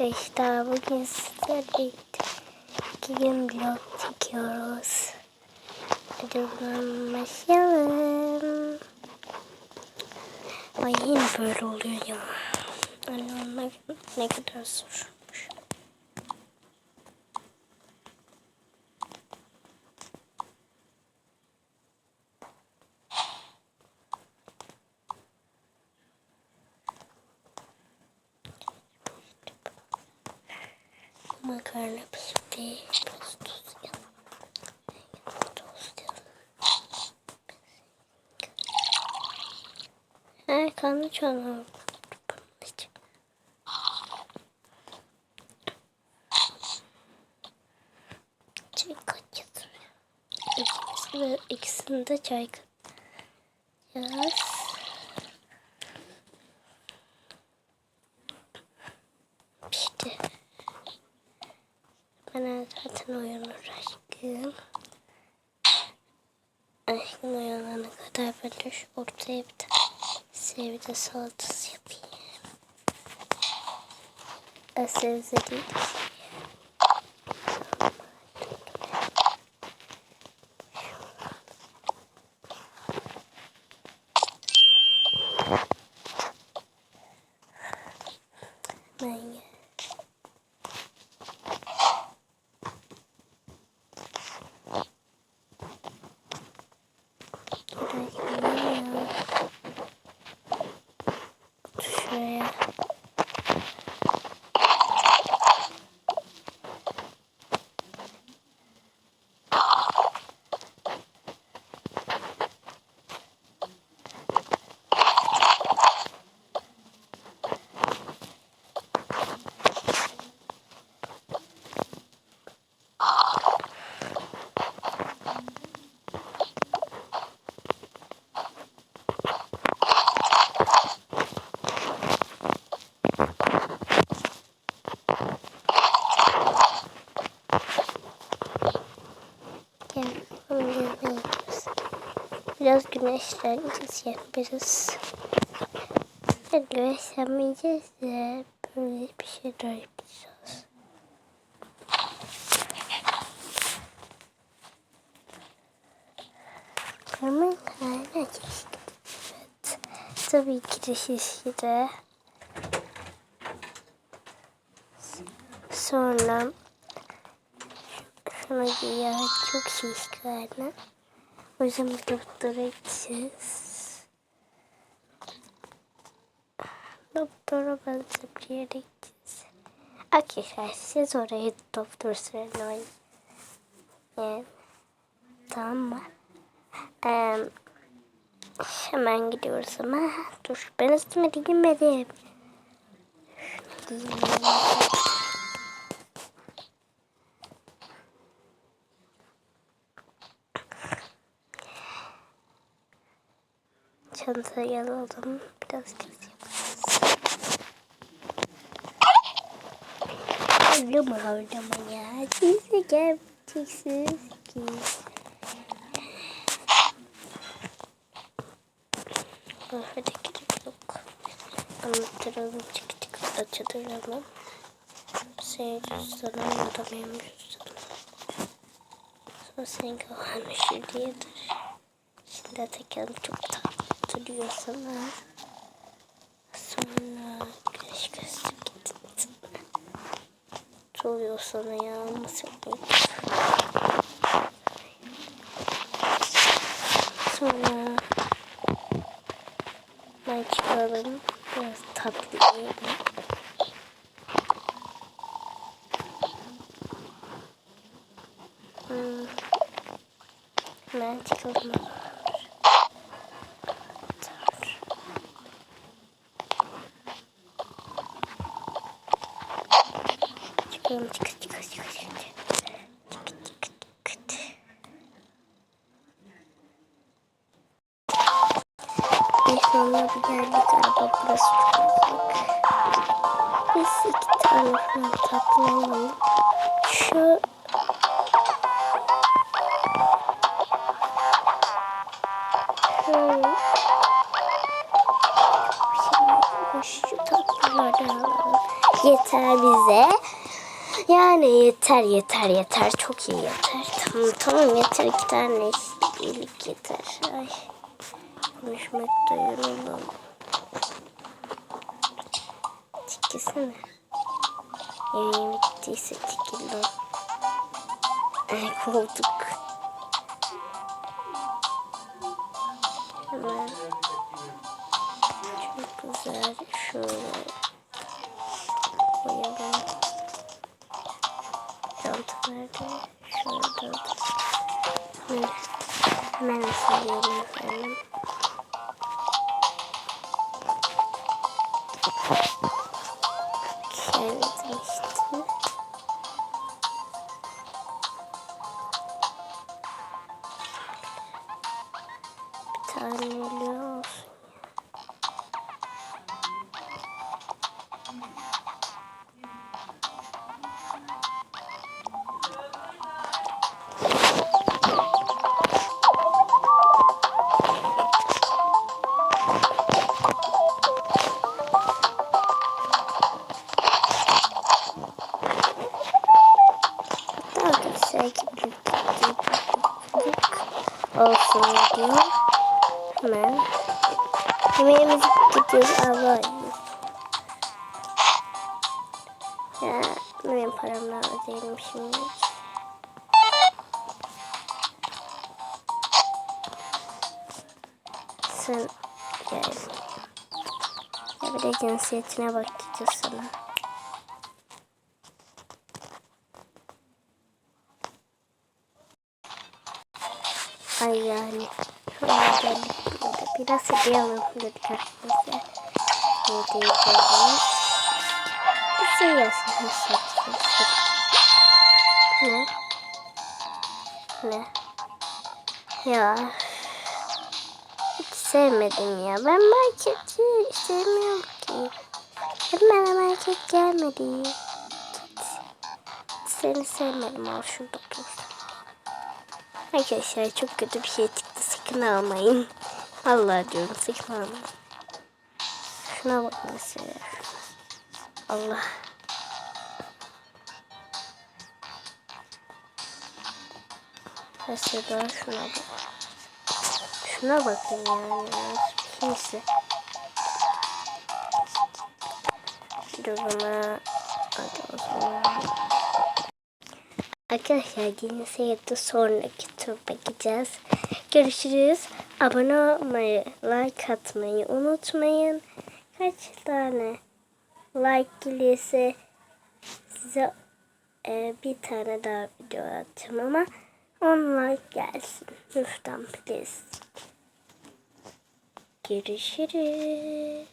arkadaşlar bugün sizlerle birlikte iki gün vlog çekiyoruz. Hadi başlayalım. Ay yine böyle oluyor ya. Anne ne kadar zormuş. Makarna pişti. Biraz tuz yap. Tuz yap. Her kanı çana. Çay kaçırır. İkisinde, ikisinde çay katacağız. Pişti. Ben zaten uyanır aşkım. Aşkım uyanana kadar böyle şu ortaya bir tane sebze salatası yapayım. Sebze değil. Ben ya. Şuraya. Gel, onu gezmeye gidiyoruz. Biraz güneşleneceğiz yani biraz. Yani güneşlenmeyeceğiz de böyle bir şeyler yapacağız. Hemen hala keşke. Evet. Tabii ki de şişire. Sonra şuna ya çok şiş karnı. O yüzden bir doktora gideceğiz. Doktora benzer bir yere gideceğiz. Arkadaşlar siz oraya doktor sırayla yani, Tamam mı? Ee, hemen gidiyoruz ama dur ben üstüme giyinmedim. Şunu Çantayı alalım. Biraz yaparız. Oynama oynama ya. Siz gelmeyeceksiniz ki. Kahvede gerek yok. Anlattıralım çık çık açıdıralım. Da benim cüzdanım. Sonra senin kahvenin diyedir. Şimdi tekelim çok tatlı duruyor sana. Sonra güneş gözlü gittin. Soruyor sana ya nasıl Sonra ben çıkalım. Biraz tatlı yiyelim. Hmm. Ben çıkalım. Çıkalım çık çık çık çık çık. Çık çık çık. Biz sonra bir geldik araba burası çok uzak. Biz iki tane falan tatlı alalım. Şu yeter bize. Yani yeter yeter yeter çok iyi yeter. Tamam tamam yeter iki tane iyilik yeter. Ay konuşmakta yoruldum. Çekilsene. Yemeğim bittiyse çekildim. Ay kovduk. Hemen çok güzel şöyle koyalım. Nerede? Şurada. Hemen, hemen silelim efendim. Arkadaşlar gibi olsun diyor. Hemen yemeğimizi gidiyoruz Allah Ya benim paramla ödeyelim şimdi. Sen gel. Ya bir de cinsiyetine bakacağız sana. Ay yani. Şöyle. Biraz hediye alalım dedik arkadaşlar. Hediye geldik. Bir şey. Ne? Ne? Ya. Sevmedim ya. Ben marketi sevmiyorum ki. Hemen market gelmedi. Git. Seni sevmedim. Al şurada dur. Arkadaşlar çok kötü bir şey çıktı. Sakın almayın. Allah diyorum sakın almayın. Şuna bak mesela. Allah. Mesela şuna bak. Şuna bakın yani. Kimse. Dur bana. Hadi o zaman. Arkadaşlar yeni seyirde sonraki tur bakacağız. Görüşürüz. Abone olmayı, like atmayı unutmayın. Kaç tane like gelirse size e, bir tane daha video atacağım ama 10 like gelsin. Lütfen please. Görüşürüz.